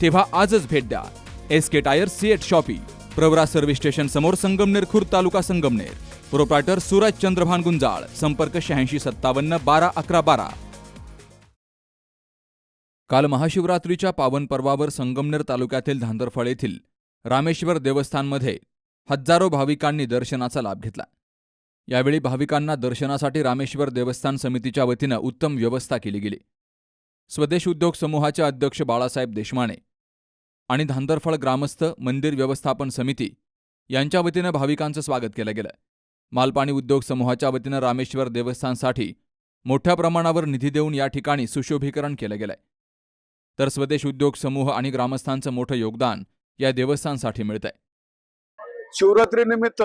तेव्हा आजच भेट द्या. S K tyre CEAT shoppe. Pravara service station समोर संगमनेर खुर्द तालुका संगमनेर. प्रोप्रायटर सूरज चंद्रभान गुंजाळ संपर्क शहाऐंशी सत्तावन्न बारा अकरा बारा. काल महाशिवरात्रीच्या पावन पर्वावर संगमनेर तालुक्यातील धांदरफळ येथील रामेश्वर देवस्थानमध्ये हजारो भाविकांनी दर्शनाचा लाभ घेतला. यावेळी भाविकांना दर्शनासाठी रामेश्वर देवस्थान समितीच्या वतीनं उत्तम व्यवस्था केली गेली. स्वदेश उद्योग समूहाचे अध्यक्ष बाळासाहेब देशमाने आणि धांदरफळ ग्रामस्थ मंदिर व्यवस्थापन समिती यांच्या वतीनं भाविकांचं स्वागत केलं गेलं. मालपाणी उद्योग समूहाच्या वतीनं रामेश्वर देवस्थानसाठी मोठ्या प्रमाणावर निधी देऊन या ठिकाणी सुशोभीकरण केलं गेलंय. तर स्वदेश उद्योग समूह आणि ग्रामस्थांचं मोठं योगदान या देवस्थानसाठी मिळतंय. शिवरात्री निमित्त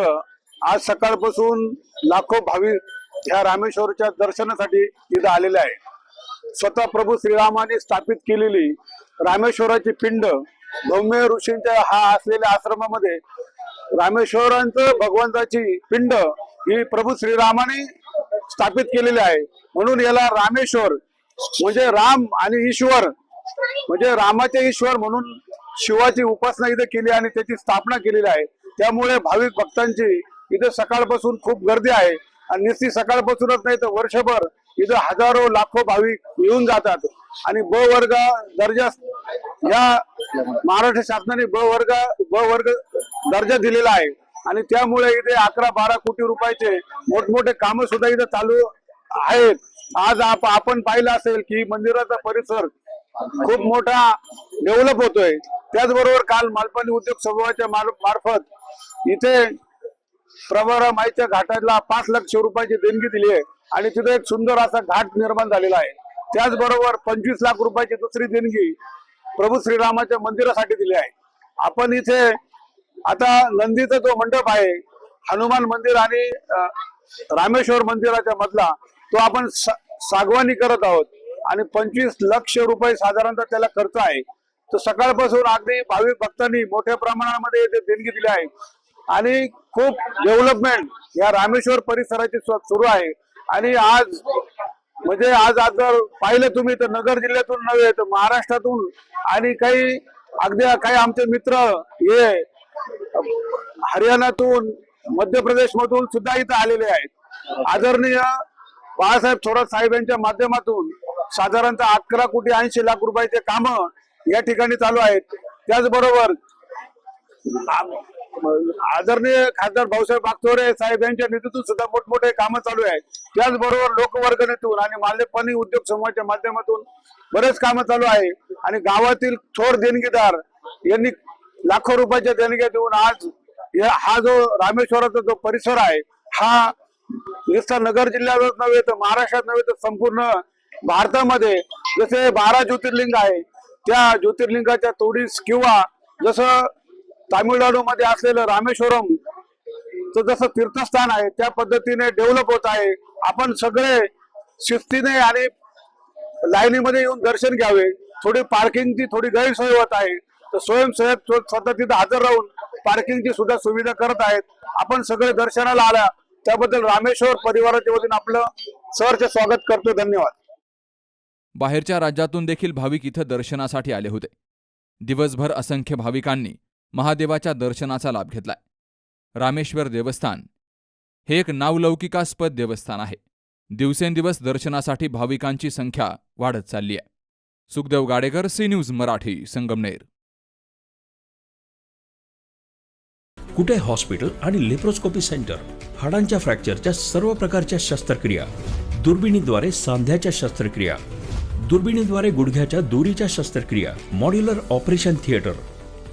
आज सकाळपासून लाखो भाविक ह्या रामेश्वरच्या दर्शनासाठी इथं आलेले आहे स्वतः प्रभू श्रीरामाने स्थापित केलेली रामेश्वराची पिंड भौम्य ऋषींच्या हा असलेल्या आश्रमामध्ये रामेश्वरांचं भगवंताची पिंड ही प्रभू श्रीरामाने स्थापित केलेली आहे. म्हणून याला रामेश्वर म्हणजे राम आणि ईश्वर म्हणजे रामाचे ईश्वर म्हणून शिवाची उपासना इथे केली आणि त्याची स्थापना केलेली आहे. त्यामुळे भाविक भक्तांची इथे सकाळपासून खूप गर्दी आहे. आणि नुसती सकाळपासूनच नाही तर वर्षभर इथं हजारो लाखो भाविक येऊन जातात. आणि ब वर्ग दर्जा या महाराष्ट्र शासनाने ब वर्ग ब वर्ग दर्जा दिलेला आहे. आणि त्यामुळे इथे अकरा बारा कोटी रुपयाचे मोठमोठे कामं सुद्धा इथे चालू आहेत. आज आपण पाहिलं असेल की मंदिराचा परिसर खूप मोठा डेव्हलप होतोय. त्याचबरोबर काल मालपाणी उद्योग समूहाच्या मार्फत इथे प्रवरा माईच्या घाटाला पाच लक्ष रुपयाची देणगी दिली आहे. आणि तिथे एक सुंदर असा घाट निर्माण झालेला आहे. त्याचबरोबर पंचवीस लाख रुपयाची दुसरी देणगी प्रभू श्रीरामाच्या मंदिरासाठी दिले आहे. आपण इथे आता नंदीचा जो मंडप आहे हनुमान मंदिर आणि रामेश्वर मंदिराच्या मधला तो आपण सागवानी करत आहोत. आणि पंचवीस लक्ष रुपये साधारणतः त्याला खर्च आहे. तर सकाळपासून अगदी भाविक भक्तांनी मोठ्या प्रमाणामध्ये इथे देणगी दिली आहे. आणि खूप डेव्हलपमेंट या रामेश्वर परिसराची सुरू आहे. आणि आज म्हणजे आज आज जर पाहिलं तुम्ही तर नगर जिल्ह्यातून नव्हे तर महाराष्ट्रातून आणि काही अगदी काही आमचे मित्र हे हरियाणातून मध्य प्रदेश मधून सुद्धा इथं आलेले आहेत. आदरणीय बाळासाहेब थोरात साहेब यांच्या माध्यमातून साधारणतः अकरा कोटी ऐंशी लाख रुपयाचे काम या ठिकाणी चालू आहेत. त्याचबरोबर आदरणीय खासदार भाऊसाहेब बागचोरे साहेब यांच्या निधीतून सुद्धा मोठमोठे कामं चालू आहेत. त्याचबरोबर लोकवर्गणीतून आणि माल्यपाणी उद्योग समूहाच्या माध्यमातून बरेच कामं चालू आहे. आणि गावातील थोर देणगीदार यांनी लाखो रुपयाच्या देणग्या देऊन आज हा जो रामेश्वराचा जो परिसर आहे हा नुसता नगर जिल्ह्यातच नव्हे तर महाराष्ट्रात नव्हे तर संपूर्ण भारतामध्ये जसे बारा ज्योतिर्लिंग आहे त्या ज्योतिर्लिंगाच्या तोडीस किंवा जसं तामिळनाडू मध्ये असलेलं रामेश्वरम च जसं तीर्थस्थान आहे त्या पद्धतीने डेव्हलप होत आहे. आपण सगळे शिस्तीने आणि लाईनीमध्ये येऊन दर्शन घ्यावे. थोडी पार्किंगची थोडी गैरसोय होत आहे. तर स्वयंसेवक स्वतः तिथे हजर राहून पार्किंगची सुद्धा सुविधा करत आहेत. आपण सगळे दर्शनाला आला त्याबद्दल रामेश्वर परिवाराच्या वतीने आपलं सरचे स्वागत करतो. धन्यवाद. बाहेरच्या राज्यातून देखील भाविक इथं दर्शनासाठी आले होते. दिवसभर असंख्य भाविकांनी महादेवाच्या दर्शनाचा लाभ घेतलाय. रामेश्वर देवस्थान हे एक नावलौकिकास्पद देवस्थान आहे. दिवसेंदिवस दर्शनासाठी भाविकांची संख्या वाढत चालली आहे. Sukhdev Gadekar C news Marathi Sangamner. Kute hospital आणि लेप्रोस्कोपी सेंटर? हाडांच्या फ्रॅक्चरच्या सर्व प्रकारच्या शस्त्रक्रिया. दुर्बिणीद्वारे सांध्याच्या शस्त्रक्रिया. दुर्बिणीद्वारे गुडघ्याच्या दोरीच्या शस्त्रक्रिया. Modular operation theatre.